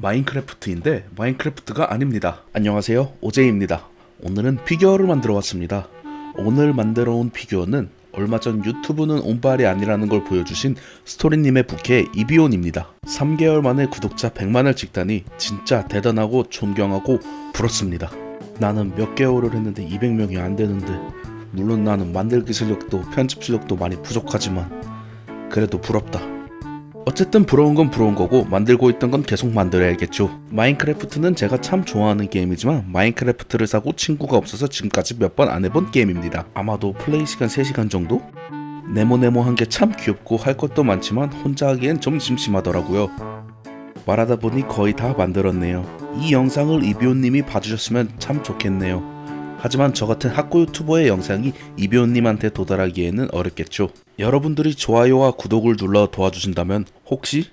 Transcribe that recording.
마인크래프트인데 마인크래프트가 아닙니다. 안녕하세요. 오제이입니다. 오늘은 피규어를 만들어 왔습니다. 오늘 만들어 온 피규어는 얼마 전 유튜브는 온발이 아니라는 걸 보여주신 스토리님의 부캐 이비온입니다. 3개월 만에 구독자 100만을 찍다니 진짜 대단하고 존경하고 부럽습니다. 나는 몇 개월을 했는데 200명이 안 되는데 물론 나는 만들기 실력도 편집 실력도 많이 부족하지만 그래도 부럽다. 어쨌든 부러운 건 부러운 거고 만들고 있던 건 계속 만들어야겠죠. 마인크래프트는 제가 참 좋아하는 게임이지만 마인크래프트를 사고 친구가 없어서 지금까지 몇 번 안 해본 게임입니다. 아마도 플레이 시간 3시간 정도? 네모네모한 게 참 귀엽고 할 것도 많지만 혼자 하기엔 좀 심심하더라고요. 말하다 보니 거의 다 만들었네요. 이 영상을 이비온님이 봐주셨으면 참 좋겠네요. 하지만 저 같은 학고 유튜버의 영상이 이비온님한테 도달하기에는 어렵겠죠. 여러분들이 좋아요와 구독을 눌러 도와주신다면 혹시